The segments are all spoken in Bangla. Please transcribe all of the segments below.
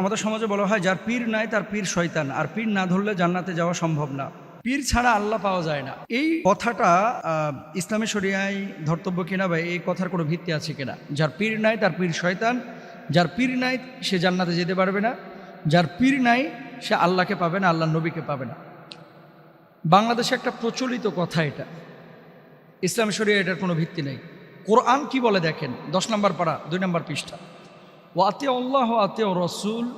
আমাদের সমাজে বলা হয়, যার পীর নাই তার পীর শয়তান, আর পীর না ধরলে জান্নাতে যাওয়া সম্ভব না। পীর ছাড়া আল্লাহ পাওয়া যায় না। এই কথাটা ইসলামী শরিয়ায় ধর্তব্য কিনা বা এই কথার কোনো ভিত্তি আছে কিনা? যার পীর নাই তার পীর শয়তান, যার পীর নাই সে জান্নাতে যেতে পারবে না, যার পীর নাই সে আল্লাহকে পাবে না আল্লাহ নবীকে পাবে না। বাংলাদেশে একটা প্রচলিত কথা এটা। ইসলাম শরিয়া এটার কোনো ভিত্তি নেই। কোরআন কি বলে দেখেন? দশ নম্বর পাড়া, দুই নম্বর পৃষ্ঠা। ও আতে আল্লাহ আতে রসুল।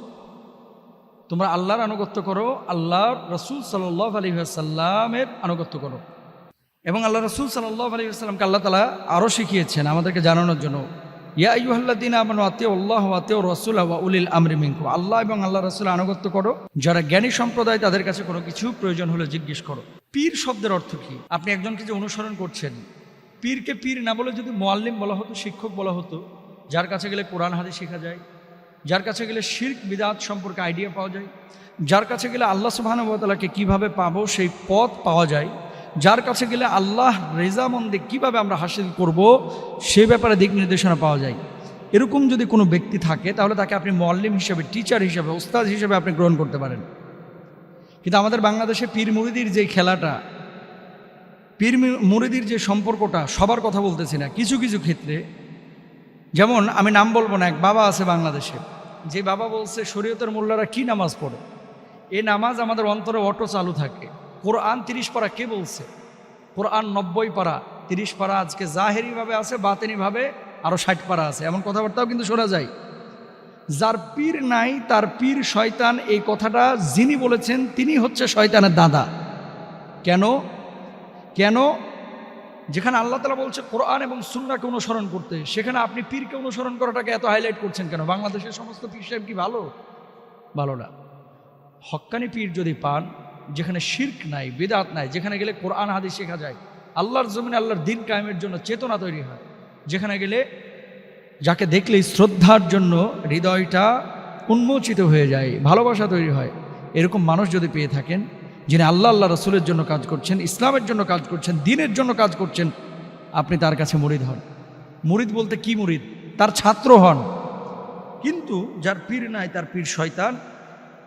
তোমরা আল্লাহর আনুগত্য করো, আল্লাহর রসুল সাল্লাহ আলী সাল্লামের আনুগত্য করো। এবং আল্লাহ রসুল সাল্লাহ আলী সাল্লামকে আল্লাহ তালা আরও শিখিয়েছেন আমাদেরকে জানানোর জন্য। ইয়া ইউহাল্লাদিন আমার আতে আল্লাহ আতে রসুল ওয়া উলিল আমরি মিঙ্কু আল্লাহ এবং আল্লাহ রসুল আনুগত্য করো। যারা জ্ঞানী সম্প্রদায়, তাদের কাছে কোনো কিছু প্রয়োজন হলে জিজ্ঞেস করো। পীর শব্দের অর্থ কি? আপনি একজনকে যে অনুসরণ করছেন, পীরকে পীর না বলে যদি মোয়াল্লিম বলা হতো, শিক্ষক বলা হতো যার কাছে গেলে কোরআন হাদিস শেখা যায়, যার কাছে গেলে শির্ক, বিদাত সম্পর্কে আইডিয়া পাওয়া যায়, যার কাছে গেলে আল্লাহ সুবাহানুবতালাকে কীভাবে পাবো সেই পথ পাওয়া যায়, যার কাছে গেলে আল্লাহ রেজামন্দে কীভাবে আমরা হাসিল করব সে ব্যাপারে দিক নির্দেশনা পাওয়া যায়। এরকম যদি কোনো ব্যক্তি থাকে, তাহলে তাকে আপনি মল্লিম হিসেবে টিচার হিসেবে ওস্তাদ হিসেবে আপনি গ্রহণ করতে পারেন। কিন্তু আমাদের বাংলাদেশে পীর মুরিদির যে খেলাটা, পীর মুরিদির যে সম্পর্কটা, সবার কথা বলতেছি না। কিছু কিছু ক্ষেত্রে যেমন আমি নাম বলব না, এক বাবা আছে বাংলাদেশে। যে বাবা বলছে, শরীয়তের মোল্লারা কি নামাজ পড়ে? এই নামাজ আমাদের অন্তরে অটো চালু থাকে। কোরআন তিরিশ পারা কে বলছে? কোরআন নব্বই পারা, তিরিশ পারা আজকে জাহেরিভাবে আছে, বাতেনিভাবে আরও ষাট পারা আছে। এমন কথাবার্তাও কিন্তু শোনা যায়। যার পীর নাই, তার পীর শয়তান, এই কথাটা যিনি বলেছেন, তিনি হচ্ছে শয়তানের দাদা। কেন? কেন? যেখানে আল্লাহ তালা বলছে কোরআন এবং সুন্নাকে অনুসরণ করতে, সেখানে আপনি পীরকে অনুসরণ করাটাকে এত হাইলাইট করছেন কেন? বাংলাদেশের সমস্ত পীর সাহেব কি ভালো? ভালো না। হক্কানি পীর যদি পান, যেখানে শির্ক নাই, বেদাত নাই, যেখানে গেলে কোরআন, হাদিস শেখা যায়, আল্লাহর জমিনে আল্লাহর দিন কায়েমের জন্য চেতনা তৈরি হয়। যেখানে গেলে যাকে দেখলেই শ্রদ্ধার জন্য হৃদয়টা উন্মোচিত হয়ে যায়, ভালোবাসা তৈরি হয়। এরকম মানুষ যদি পেয়ে থাকেন যিনি আল্লাহ আল্লাহ রসুলের জন্য কাজ করছেন, ইসলামের জন্য কাজ করছেন, দিনের জন্য কাজ করছেন, আপনি তার কাছে মুরিদ হন। মুরিদ বলতে কি মুরিদ? তার ছাত্র হন। কিন্তু যার পীর নাই, তার পীর শয়তান।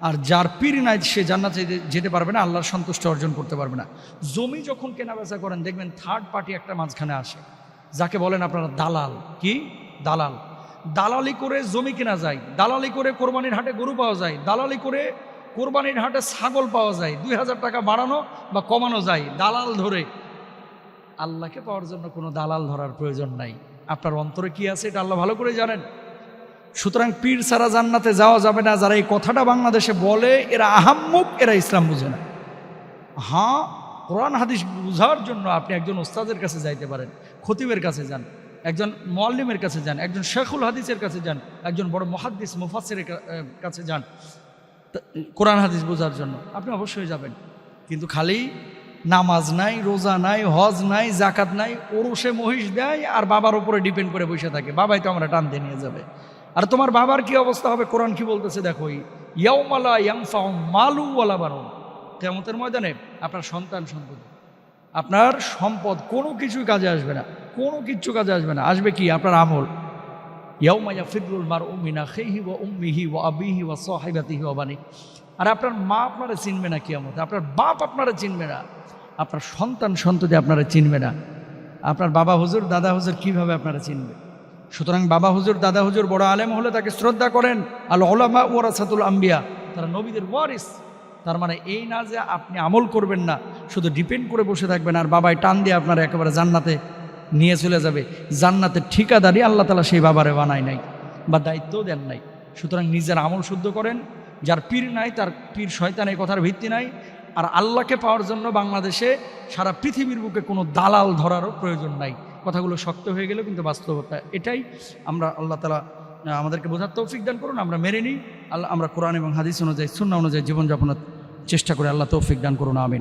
আর যার পীর নাই, সে জান্নাতে যেতে- যেতে পারবে না, আল্লাহর সন্তুষ্ট অর্জন করতে পারবে না। জমি যখন কেনাবেচা করেন, দেখবেন থার্ড পার্টি একটা মাঝখানে আসে। যাকে বলেন আপনারা দালাল। কি? দালাল। দালালি করে জমি কেনা যায়। দালালি করে কোরবানির হাটে গরু পাওয়া যায়। দালালি করে কোরবানির হাটে ছাগল পাওয়া যায়, দুই হাজার টাকা বাড়ানো বা কমানো যায়, দালাল ধরে। আল্লাহকে পাওয়ার জন্য কোনো দালাল ধরার প্রয়োজন নাই। আপনার অন্তরে কি আছে এটা আল্লাহ ভালো করে জানেন। সুতরাং পীর ছাড়া জান্নাতে যাওয়া যাবে না, যারা এই কথাটা বাংলাদেশে বলে, এরা আহাম্মুক, এরা ইসলাম বুঝে না। হ্যাঁ কোরআন হাদিস বুঝার জন্য আপনি একজন ওস্তাদের কাছে যাইতে পারেন, খতিবের কাছে যান, একজন মোয়াল্লিমের কাছে যান, একজন শেখুল হাদিসের কাছে যান, একজন বড় মহাদ্দিস মুফাসের কাছে যান। কোরআন হাদিস বোঝার জন্য। আপনি অবশ্যই যাবেন। কিন্তু খালি নামাজ নাই, রোজা নাই, হজ নাই জাকাত নাই, ওরসে মহিষ দেয় আর বাবার উপরে ডিপেন্ড করে বসে থাকে। বাবাই তো আমরা টান দিয়ে নিয়ে যাবে। আর তোমার বাবার কি অবস্থা হবে? কোরআন কি বলতেছে? দেখো ইয়াউমালা ইয়াংফাউ মালু বারো কেমতের ময়দানে আপনার সন্তান সম্পদ আপনার সম্পদ কোনো কিছুই কাজে আসবে না। কোনো কিচ্ছু কাজে আসবে না। আসবে কি? আপনার আমল। ইয়াউমা ইয়াফিরুল মার উমিনা খেহি ওয়া উম্মিহি ওয়া আবিহি ওয়া সাহিবাতিহি ওয়া বানি আর আপনার মা আপনারা চিনবে না কিয়ামতে, আপনার বাপ আপনারা চিনবে না, আপনার সন্তান সন্ততি আপনারা চিনবে না, আপনার বাবা হুজুর, দাদা হুজুর কীভাবে আপনারা চিনবে? সুতরাং বাবা হুজুর, দাদা হুজুর বড় আলেম হলে তাকে শ্রদ্ধা করেন, আল ওলামা ওয়ারাসাতুল আম্বিয়া, তারা নবীদের ওয়ারিস। তার মানে এই না যে আপনি আমল করবেন না, শুধু ডিপেন্ড করে বসে থাকবেন আর বাবাই টান দিয়ে আপনারা একেবারে জান্নাতে নিয়ে চলে যাবে। জান্নাতের ঠিকাদারি আল্লাহ তালা সেই বাবারে বানায় নাই বা দায়িত্বও দেন নাই। সুতরাং নিজের আমল শুদ্ধ করেন। যার পীর নাই, তার পীর শয়তান এই কথার ভিত্তি নাই। আর আল্লাহকে পাওয়ার জন্য বাংলাদেশে সারা পৃথিবীর বুকে কোনো দালাল ধরারও প্রয়োজন নাই। কথাগুলো শক্ত হয়ে গেলেও কিন্তু বাস্তবতা এটাই। আমরা আল্লাহ তালা আমাদেরকে বোঝার তৌফিক দান করুন, আমরা মেনে নিই। আল্লাহ, আমরা কোরআন এবং হাদিস অনুযায়ী সুন্না অনুযায়ী জীবনযাপনের চেষ্টা করে আল্লাহ তৌফিক দান করুন, আমিন।